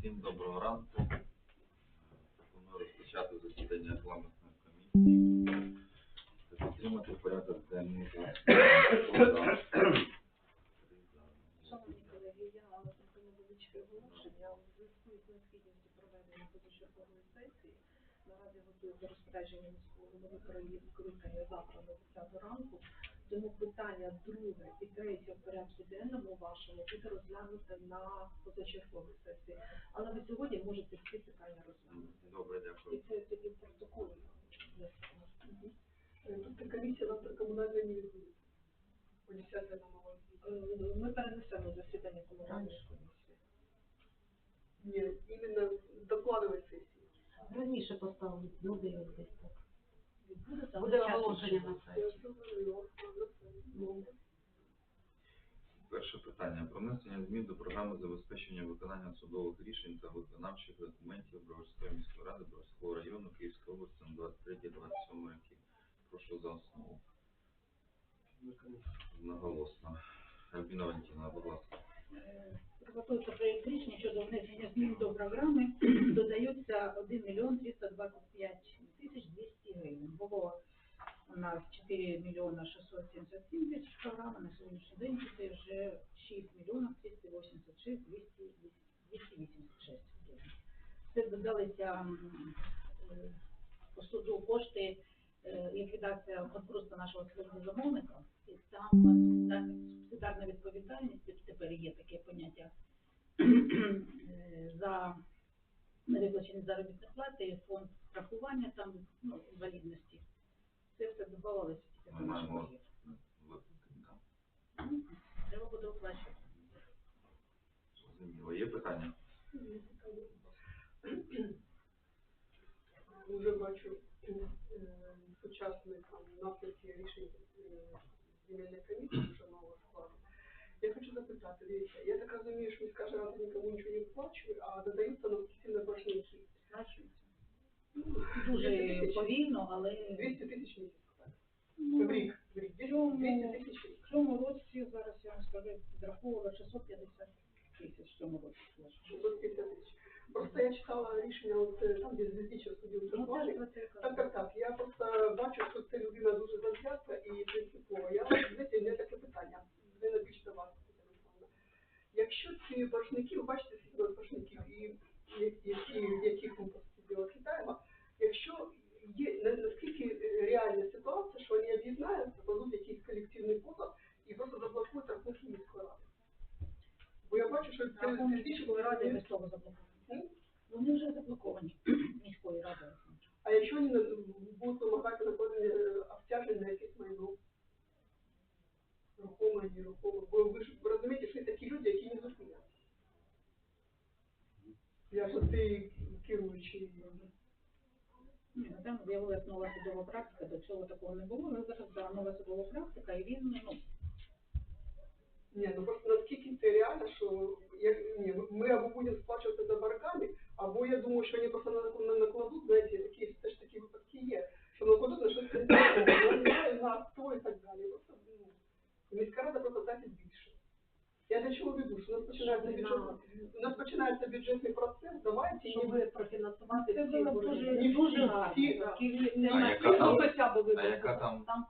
Всім доброго ранку. Пропоную розпочати засідання регламентної комісії. та Підтримати порядок денний Шановні колеги, я таке невеличке оголошення. У зв'язку з необхідністю проведення позачергової сесії наразі готую до розпорядження міського голови країни скликання завтра на 10 ранку. Тому питання друге і третє в порядку денному вашому буде розглянуте на позачерговій сесії. Але ви сьогодні можете всі питання розглянути. Добре, І це тоді в протоколі. Тобто комісія завтра комунальна не відбудеться. По 10 номер. Ми перенесемо засідання комунальної комісії. Ні, іменно докладувати сесії. Раніше поставили, як. Відбудеться, Буде оголошення на сайті. Перше питання про внесення змін до програми забезпечення виконання судових рішень та виконавчих документів Броварської міської ради Броварського району Київської області на 23-27 роки. Прошу за основу. Наголосно. Альбіна Валентина, будь ласка. Готується проєкт рішення щодо внесення змін до програми. Додаються 1 мільйон 325 тисяч 200 гривень. Було у нас 4 мільйона 677 тисяч програми, на сьогоднішній день це вже 6 мільйонів 386 286 гривень. Це додалися по суду кошти ліквідація банкрутства нашого замовника, і там субсидарна- відповідальність, тепер є таке поняття, е, за невиплачені заробітні плати, фонд страхування там, ну, інвалідності. Це все додавалося тільки до виплати. так. Треба буде оплачувати. Зрозуміло. Є питання? Вже бачу е, учасникам рішень е, земельної комісії, дивіться, я так розумію, що міська рада нікому нічого не вплачує, а додаються на офіційно боржники. Сплачується. Ну, Дуже 200 тисяч. повільно, але 200 тисяч місяць. так. ну, В рік. В рік. 200 тисяч в рік. в цьому році зараз я вам скажу, підраховувала 650 тисяч в цьому році. сплачується. 650 тисяч. Просто я читала рішення от, е, там, де з 2000 судів Ну, так, Так, так. Я просто бачу, що це людина дуже завзята і принципова. Я знаєте, у мене таке питання. Не більш до вас. Тетяна Михайлівна. Якщо ці боржники, ви бачите, у боржників і які, яких ми по суті діла якщо є наскільки реальна ситуація, що вони об'єднаються, будуть якийсь колективний позов і просто заблокують рахунки міської ради. Бо я бачу, що це більше були ради місцево того заблоковані. М? Вони вже заблоковані міською радою. А якщо вони на- будуть вимагати накладення е, обтяжень на якесь майно? Рухоме, нерухоме. Бо ви ж ви розумієте, що є такі люди, які не зупиняться. Я ж ти керуючий. Ні, ну, Там з'явилася нова судова практика, до цього такого не було. але зараз да, нова судова практика, і він ну, Ні, ну просто наскільки це реально, що я, ні, ми або будемо сплачувати за боргами, або я думаю, що вони просто на- на- накладуть, знаєте, такі теж такі випадки є, що накладуть на щось на авто і так далі. Просто, ну, міська рада просто платить більше. Я до чого веду, що у нас починається бюджет, у нас починається бюджетний процес, давайте Щоб профінансувати це було дуже, дуже гарно. так. А яка там- ну, А яка там Там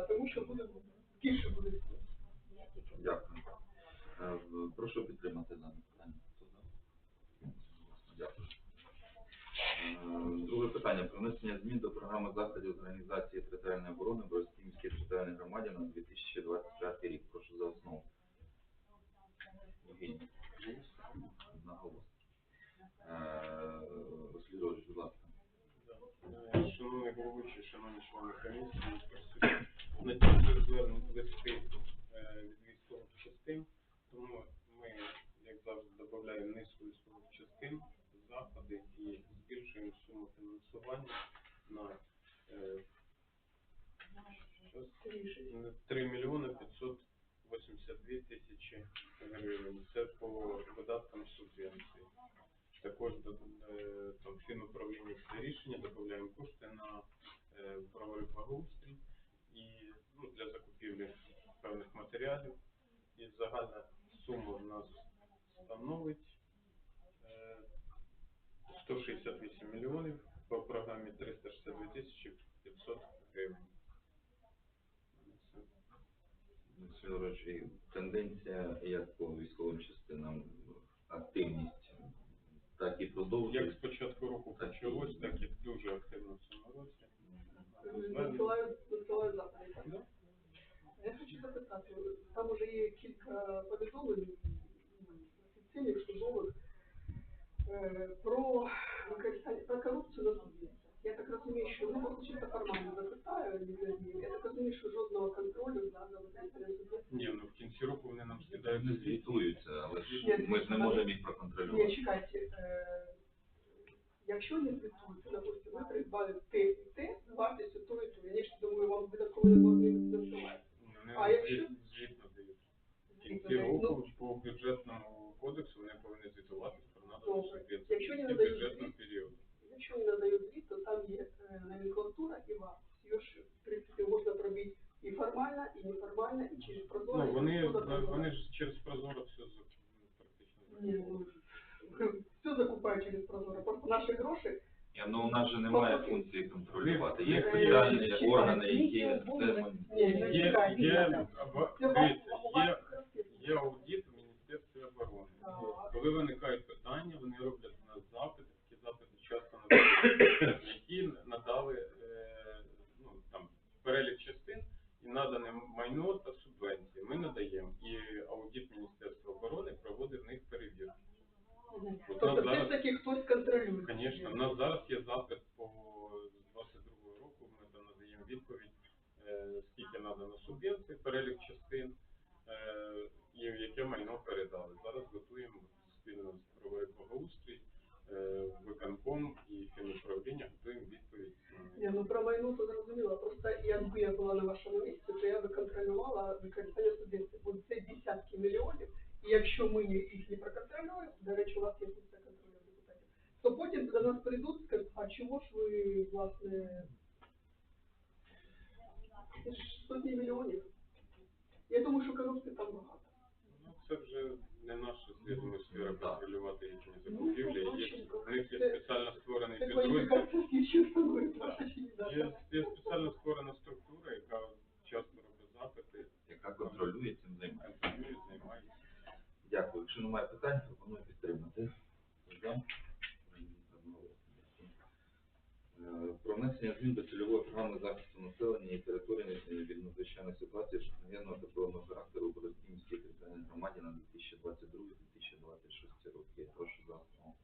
тому що буде більше буде. Дякую. Е, Прошу підтримати дане питання. Дякую. Е, Друге питання. Про внесення змін до програми заходів з організації територіальної оборони Борській міській територіальній громаді на 2025 рік. Прошу за основу. Е, Василь будь ласка. Е, Шановний головуючий, шановні члени комісії, присутні. Надійшли звернень листи е, від військових частин, тому ми, як завжди, додаємо низку військових частин, заходи і збільшуємо суму фінансування на е, 3 мільйони 582 тисячі гривень. Це по видаткам субвенції. Також до- е, рішення, додаємо кошти на е, правовий благоустрій і ну, для закупівлі певних матеріалів. І загальна сума в нас становить е, 168 мільйонів по програмі 362 тисячі 500 гривень. Це Василь Григорович, і тенденція як по військовим частинам, активність, так і Як продовжується. з початку року почалось, так і дуже активно в цьому році. Висилаю, висилаю запити. так? Да. Я хочу запитати, там уже є кілька повідомлень м, офіційних, службових, е, про використання, про корупцію на суді. Я так розумію, що, ну, просто чисто формально запитаю, Лідія, я так розумію, що жодного контролю за за використанням суду. Ні, ну в кінці року скидають звіт. звітуються, але ж ми ж не можемо їх проконтролювати. Ні, чекайте, е, якщо не звітуєте, допустимо, ви придбали те і те, з вартістю то і то, я ж думаю, вам видатково не можна надсилати. Вони А якщо- звіт, звіт надають. В кінці Звіт року по бюджетному кодексу вони повинні звітувати про надану Добре. субвенцію. Якщо не надають бюджетному звіт, періоді. Якщо не надають звіт, то там є е, номенклатура і вартість. Його ж, в принципі, можна пробити і формально, і неформально, і через прозоро. Ну, і вони, через прозоро. вони ж через прозоро все за- практично Ні, закупили. ну, все закупають через прозоро. Просто наші гроші Ні, Ну, у нас же немає По- функції контролювати. Є Е, спеціальні органи, які це Є, є, аба- дивіться, у є, є аудит в Міністерстві оборони. Коли виникають питання, вони роблять на запити, такі запити часто надають, які надали е, ну, там, перелік частин і надане майно та субвенції. Ми надаємо. І аудит Міністерства оборони проводить в них перевірку. Тобто нас все зараз- ж таки хтось контролює. Звісно, у нас зараз є запит по з 22 року, ми там надаємо відповідь, е, скільки надано субвенцій, перелік частин, е, і яке майно передали. Зараз готуємо спільно з правовою благоустрій, е, виконком і фінуправління готуємо відповідь. Ні, ну про майно то зрозуміло. Просто якби я була на вашому місці, то я би контролювала використання субвенцій. Бо це десятки мільйонів. І якщо ми їх не проконтролюємо, до речі, у вас є функція контролю депутатів, то потім до нас прийдуть скажуть, а чого ж ви, власне, сотні мільйонів. Я думаю, що корупції там багато. Ну, це вже не наше звідома сфера Ну, так. контролювати їхні Ну, закупівлі. Є, побачимо. в них є Це- спеціально створений Це підрозділ. кваліфікація слідчої становить Так. ваша чи ні, да. Є, є спеціально створена структура, яка часто робить запити, яка контролює цим займається. контролює, займається. Дякую. Якщо немає питань, пропоную підтримати. За. Е, Про внесення змін до цільової програми захисту населення і території від надзвичайної ситуації шахтогенного та певного характеру у Бородківській територіальній громаді на 2022-2026 роки. Я Прошу за основу.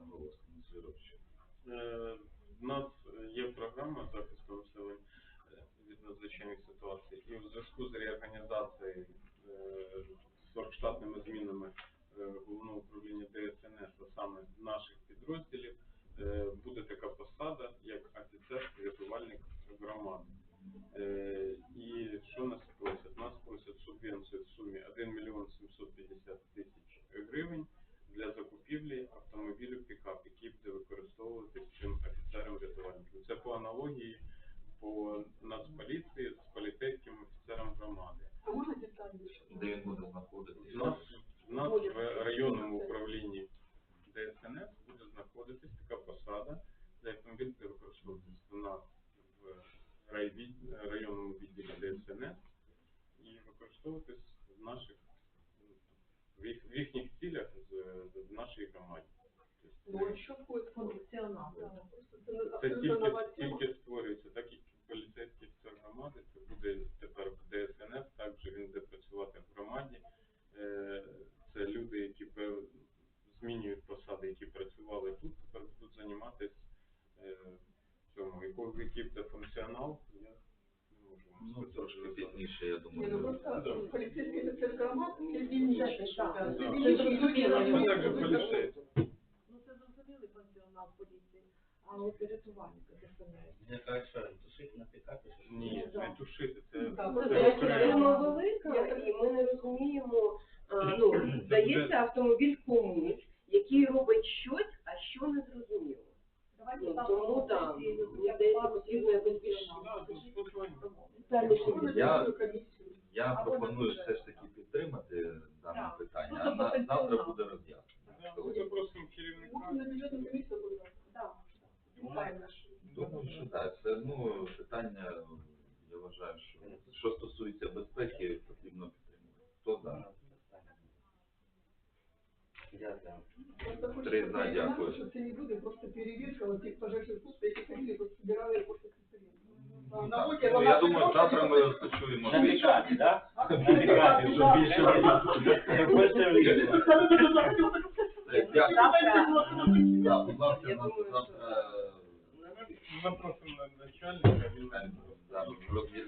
Наголосно, Василь Григорович. Е, У нас є програма захисту населення від надзвичайних ситуацій, і у зв'язку з реорганізацією е, з штатними змінами е, головного управління ДСНС, а саме наших підрозділів, е, буде така посада, як офіцер-рятувальник громади. Е, І що нас просять? Нас просять субвенцію в сумі 1 мільйон 750 тисяч гривень закупівлі автомобілю пікап, який буде використовуватись цим офіцером рятувальником. Це по аналогії по Нацполіції з поліцейським офіцером громади. А можна детальніше? Де він буде знаходитися? У нас, у нас в районному управлінні ДСНС буде знаходитись така посада, де автомобіль буде використовуватись у нас в районному відділі ДСНС і використовуватись в наших в їхніх цілях з- в нашій громаді. Ну, що входить Функціонал. Це Це тільки, тільки створюється, так як поліцейський офіцер громади, це буде тепер в ДСНС, також він буде працювати в громаді. Е, Це люди, які змінюють посади, які працювали тут, тепер будуть займатися е, цьому. Який це функціонал, я не можу вам Ну, трошки пізніше, я Ні, ну думаю. просто поліцейський офіцер громад Ну, так же розуміють. Ну це зрозумілий функціонал поліції, а от рятувальника ДСНС. Мне кажется, тушить на пикапе. що ж Ні, не тушити, це, Так, це окремо. Сума велика, і ми не розуміємо, а, ну, здається автомобіль комусь, який робить щось, а що не зрозуміло. Ну, там тому так, мені здається, потрібно якось більш Да, тут спілкування. детальніше Я- комісію. Я пропоную все ж таки підтримати дане Так. питання, Ну, а тобто на, завтра буде роз'яснення. Да, Ми запросимо керівника. Можна на бюджетну буде. Думаю, що так. Це ну питання, я вважаю, що що стосується безпеки, потрібно підтримувати. Хто за? Дякую. Просто Три за, дякую. Що це не буде просто перевірка от тих пожежних служб, які ходили, просто збирали просто Ну, роботі Ну, я думаю, завтра ми почуємо На більше. пикапе, да? На щоб більше больше. Е, Дякую. Да, будь ласка, нас думаю, завтра Запросимо начальника, він е, да, роз'яснення.